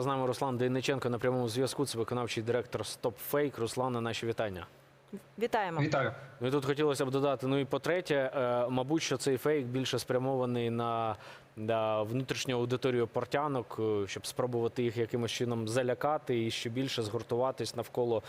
Зараз з нами Руслан Дейниченко на прямому зв'язку. Це виконавчий директор StopFake. Руслан, на наші вітання. Вітаємо. Вітаю. Ну і тут хотілося б додати. Ну і по-третє, е, мабуть, що цей фейк більше спрямований на, на внутрішню аудиторію портянок, е, щоб спробувати їх якимось чином залякати і ще більше згуртуватись навколо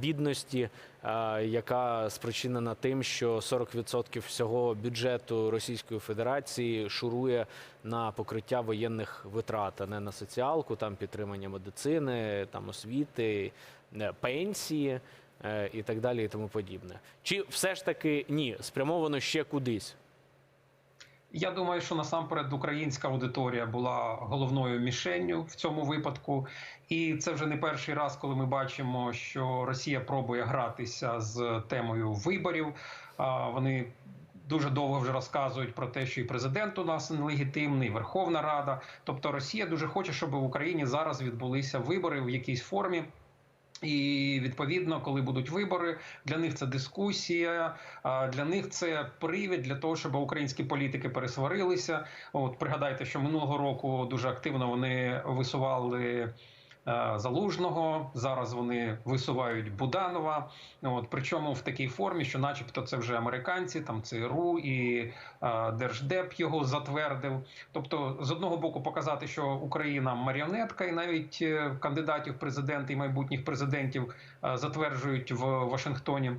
бідності, е, яка спричинена тим, що 40% всього бюджету Російської Федерації шурує на покриття воєнних витрат, а не на соціалку, там підтримання медицини, там освіти, пенсії і так далі, і тому подібне. Чи все ж таки ні, спрямовано ще кудись? Я думаю, що насамперед українська аудиторія була головною мішенню в цьому випадку, і це вже не перший раз, коли ми бачимо, що Росія пробує гратися з темою виборів. Вони дуже довго вже розказують про те, що і президент у нас нелегітимний, і Верховна Рада. Тобто Росія дуже хоче, щоб в Україні зараз відбулися вибори в якійсь формі. І відповідно, коли будуть вибори, для них це дискусія. Для них це привід для того, щоб українські політики пересварилися. От пригадайте, що минулого року дуже активно вони висували. Е, Залужного зараз вони висувають Буданова. От причому в такій формі, що, начебто, це вже американці, там ЦРУ і е, Держдеп його затвердив. Тобто, з одного боку, показати, що Україна маріонетка, і навіть е, кандидатів президента і майбутніх президентів затверджують в Вашингтоні.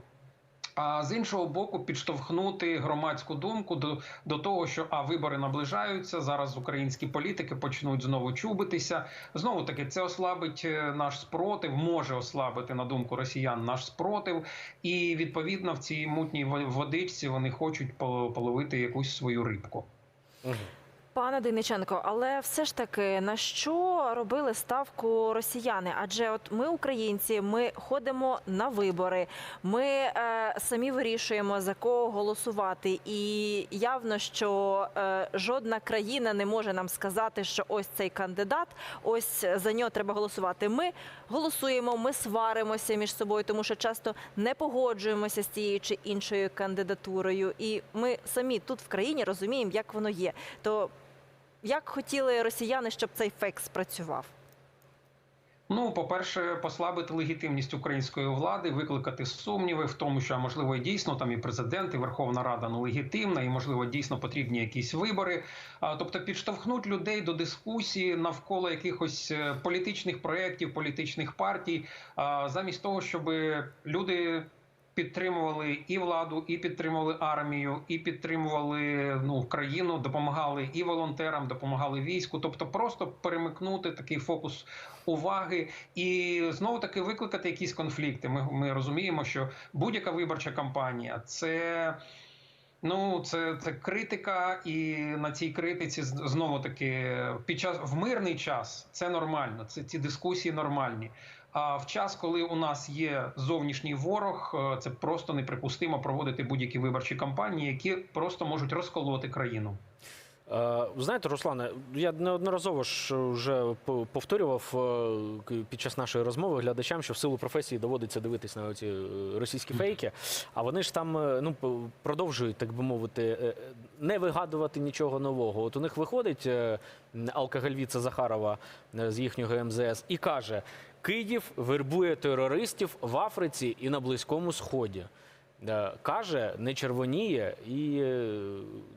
А з іншого боку, підштовхнути громадську думку до, до того, що а вибори наближаються. Зараз українські політики почнуть знову чубитися. Знову таки, це ослабить е, наш спротив, може ослабити на думку росіян наш спротив, і відповідно в цій мутній во- водичці вони хочуть половити якусь свою рибку. Пане Дейниченко, але все ж таки на що робили ставку росіяни? Адже от ми, українці, ми ходимо на вибори, ми е, самі вирішуємо за кого голосувати, і явно, що е, жодна країна не може нам сказати, що ось цей кандидат, ось за нього треба голосувати. Ми голосуємо, ми сваримося між собою, тому що часто не погоджуємося з тією чи іншою кандидатурою, і ми самі тут в країні розуміємо, як воно є. То як хотіли росіяни, щоб цей фейк спрацював? Ну, по-перше, послабити легітимність української влади, викликати сумніви в тому, що можливо дійсно там і президент, і Верховна Рада ну, легітимна, і можливо дійсно потрібні якісь вибори. Тобто підштовхнуть людей до дискусії навколо якихось е, політичних проєктів, політичних партій, а, замість того, щоб люди. Підтримували і владу, і підтримували армію, і підтримували ну країну, допомагали і волонтерам, допомагали війську. Тобто, просто перемикнути такий фокус уваги і знову таки викликати якісь конфлікти. Ми, ми розуміємо, що будь-яка виборча кампанія це. Ну, це, це критика, і на цій критиці знову таки під час в мирний час це нормально. Це ці дискусії нормальні. А в час, коли у нас є зовнішній ворог, е, це просто неприпустимо проводити будь-які виборчі кампанії, які просто можуть розколоти країну. Е, Знаєте, Руслане, я неодноразово ж вже повторював е, під час нашої розмови глядачам, що в силу професії доводиться дивитись на ці російські фейки, а вони ж там е, ну, продовжують, так би мовити, е, не вигадувати нічого нового. От у них виходить е, алкогольвіца Захарова е, з їхнього МЗС і каже: Київ вербує терористів в Африці і на Близькому Сході. Е, Каже, не червоніє і, е,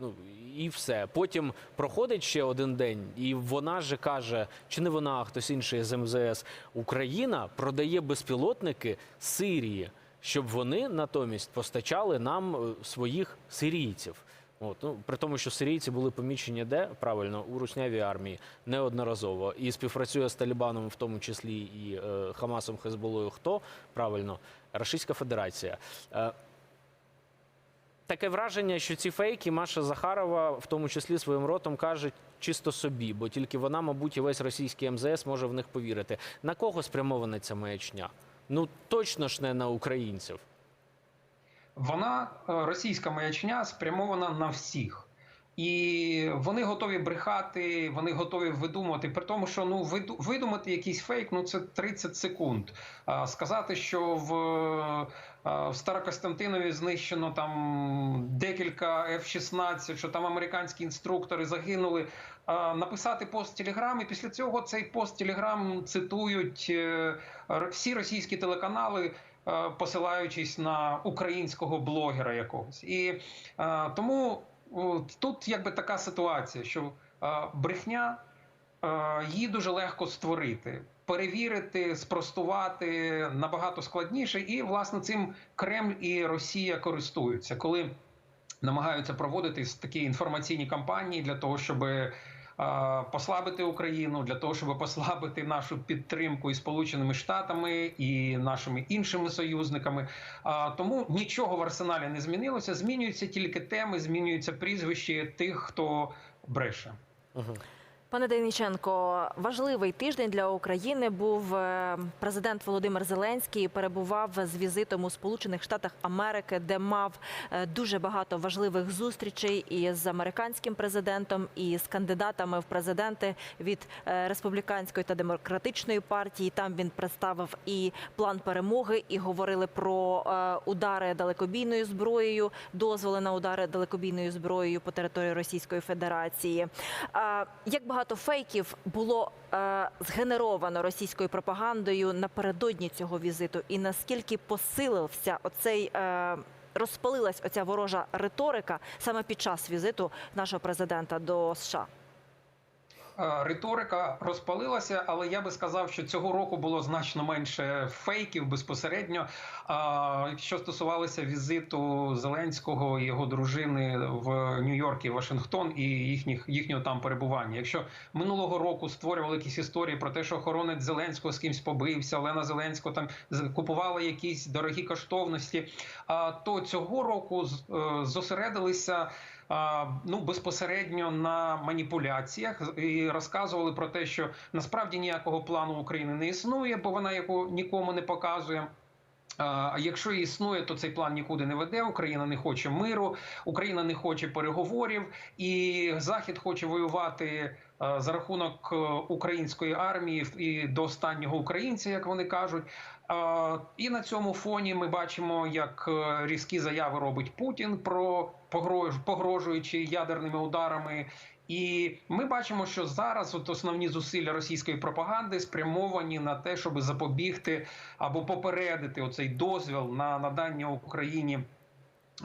ну, і все. Потім проходить ще один день, і вона же каже, чи не вона, а хтось інший з МЗС, Україна продає безпілотники Сирії, щоб вони натомість постачали нам е, своїх сирійців. От, ну, при тому, що сирійці були помічені де правильно у руснявій армії неодноразово і співпрацює з Талібаном, в тому числі і е, Хамасом, Хезболою. Хто правильно? Російська Федерація. Е, Таке враження, що ці фейки Маша Захарова, в тому числі своїм ротом, каже чисто собі, бо тільки вона, мабуть, і весь російський МЗС може в них повірити. На кого спрямована ця маячня? Ну точно ж не на українців. Вона е, російська маячня спрямована на всіх. І вони готові брехати, вони готові видумувати. При тому, що ну виду- видумати якийсь фейк, ну це 30 секунд. А сказати, що в, в Старокостянтинові знищено там декілька F-16, що там американські інструктори загинули. А, Написати пост Телеграм, і після цього цей пост Телеграм цитують е, всі російські телеканали. е, Посилаючись на українського блогера якогось, і е, тому тут якби така ситуація, що брехня її дуже легко створити, перевірити, спростувати набагато складніше, і власне цим Кремль і Росія користуються, коли намагаються проводити такі інформаційні кампанії для того, щоб послабити Україну для того, щоб послабити нашу підтримку і Сполученими Штатами і нашими іншими союзниками. Тому нічого в арсеналі не змінилося. Змінюються тільки теми, змінюються прізвища тих, хто бреше. Пане Дениченко, важливий тиждень для України був е, президент Володимир Зеленський. Перебував з візитом у Сполучених Штатах Америки, де мав е, дуже багато важливих зустрічей і з американським президентом, і з кандидатами в президенти від е, республіканської та демократичної партії. Там він представив і план перемоги, і говорили про удари далекобійною зброєю, дозволи на удари далекобійною зброєю по території Російської Федерації. Як багато фейків було е, згенеровано російською пропагандою напередодні цього візиту, і наскільки посилився оцей е, розпалилась оця ворожа риторика саме під час візиту нашого президента до США? Е, Риторика розпалилася, але я би сказав, що цього року було значно менше фейків безпосередньо. Що стосувалося візиту Зеленського і його дружини в Нью-Йорк і Вашингтон і їхніх їхнього там перебування. Якщо минулого року створювали якісь історії про те, що охоронець Зеленського з кимсь побився, Олена Зеленського там купувала якісь дорогі коштовності, то цього року е, зосередилися ну безпосередньо на маніпуляціях і розказували про те, що насправді ніякого плану України не існує, бо вона його нікому не показує. Якщо існує, то цей план нікуди не веде. Україна не хоче миру, Україна не хоче переговорів, і Захід хоче воювати е, за рахунок е, української армії і до останнього українця, як вони кажуть. І на цьому фоні ми бачимо, як е, різкі заяви робить Путін про погрож- погрожуючи ядерними ударами. І ми бачимо, що зараз от основні зусилля російської пропаганди спрямовані на те, щоб запобігти або попередити оцей дозвіл на надання Україні.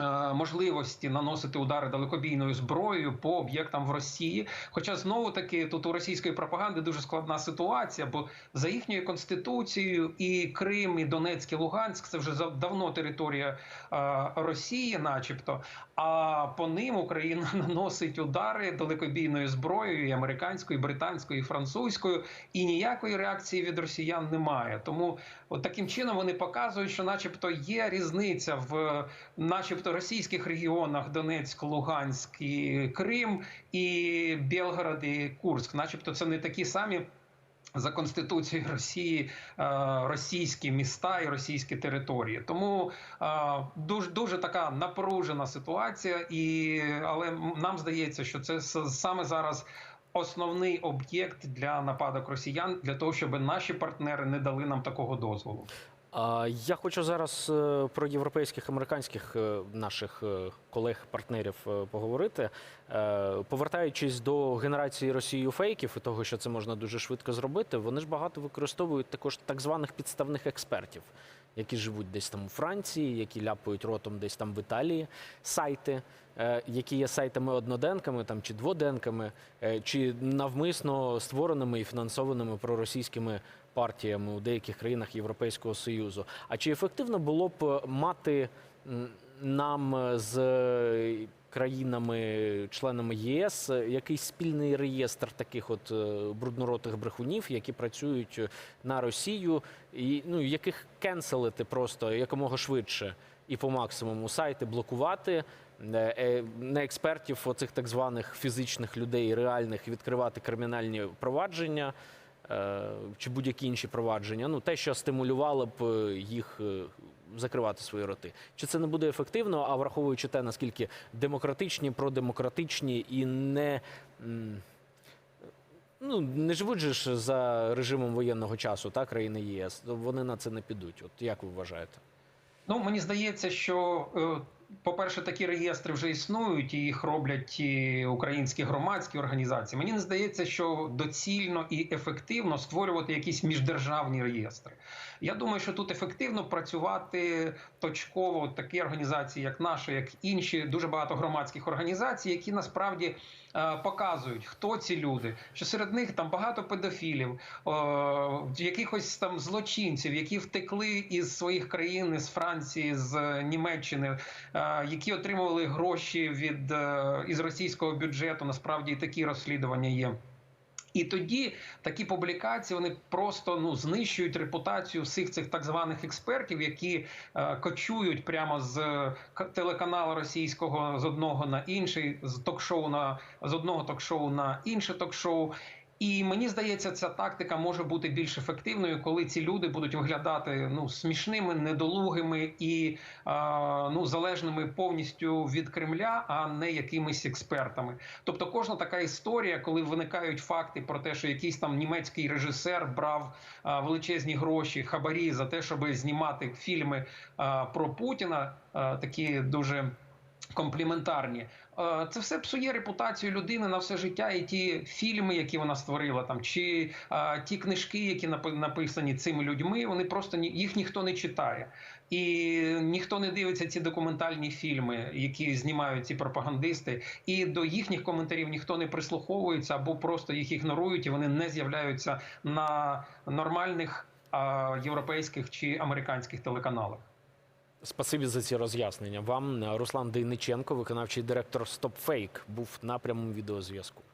Е, Можливості наносити удари далекобійною зброєю по об'єктам в Росії. Хоча знову таки тут у російської пропаганди дуже складна ситуація, бо за їхньою конституцією і Крим, і Донецьк, і Луганськ це вже давно територія е, Росії, начебто. А по ним Україна наносить удари далекобійною зброєю, і американською, і британською, і французькою, і ніякої реакції від росіян немає. Тому от таким чином вони показують, що, начебто, є різниця в, начебто, російських регіонах Донецьк, Луганськ і Крим, і Білгород, і Курськ, начебто, це не такі самі. За конституцією Росії е, російські міста і російські території, тому е, дуже дуже така напружена ситуація, і але нам здається, що це саме зараз основний об'єкт для нападок росіян для того, щоб наші партнери не дали нам такого дозволу. Я хочу зараз е, про європейських американських е, наших е, колег-партнерів поговорити. Повертаючись до генерації Росією фейків і того, що це можна дуже швидко зробити, вони ж багато використовують також так званих підставних експертів, які живуть десь там у Франції, які ляпають ротом десь там в Італії, сайти. Які є сайтами одноденками там чи дводенками, чи навмисно створеними і фінансованими проросійськими партіями у деяких країнах Європейського Союзу. А чи ефективно було б е, мати нам е, з е, країнами-членами ЄС якийсь спільний реєстр таких от брудноротих брехунів, які працюють на Росію, і ну яких кенселити просто якомога швидше і по максимуму сайти блокувати. Не експертів, оцих так званих фізичних людей, реальних відкривати кримінальні провадження чи будь-які інші провадження. Ну те, що стимулювало б е, їх е, закривати свої роти? Чи це не буде ефективно? А враховуючи те, наскільки демократичні, продемократичні і не. Ну, не живуть же ж за режимом воєнного часу, так, країни ЄС. Вони на це не підуть. От як ви вважаєте? Ну мені здається, що е, по-перше, такі реєстри вже існують, і їх роблять і українські громадські організації. Мені не здається, що доцільно і ефективно створювати якісь міждержавні реєстри. Я думаю, що тут ефективно працювати точково такі організації, як наша, як інші, дуже багато громадських організацій, які насправді е, показують, хто ці люди, що серед них там багато педофілів, е, якихось там злочинців, які втекли із своїх країн, із Франції, з Німеччини, е, які отримували гроші від е, із російського бюджету. Насправді і такі розслідування є. І тоді такі публікації вони просто ну знищують репутацію всіх цих так званих експертів, які е, кочують прямо з е, телеканалу російського з одного на інший, з ток-шоу на з одного ток-шоу на інше ток-шоу. І мені здається, ця тактика може бути більш ефективною, коли ці люди будуть виглядати ну смішними, недолугими і ну залежними повністю від Кремля, а не якимись експертами. Тобто, кожна така історія, коли виникають факти про те, що якийсь там німецький режисер брав величезні гроші, хабарі за те, щоб знімати фільми про Путіна, такі дуже компліментарні. Е, Це все псує репутацію людини на все життя, і ті фільми, які вона створила, там чи е, ті книжки, які напи- написані цими людьми, вони просто ні, їх ніхто не читає. І ніхто не дивиться ці документальні фільми, які знімають ці пропагандисти, і до їхніх коментарів ніхто не прислуховується або просто їх ігнорують, і вони не з'являються на нормальних а, європейських чи американських телеканалах. Спасибі за ці роз'яснення. Вам Руслан Дейниченко, виконавчий директор StopFake, був на відеозв'язку.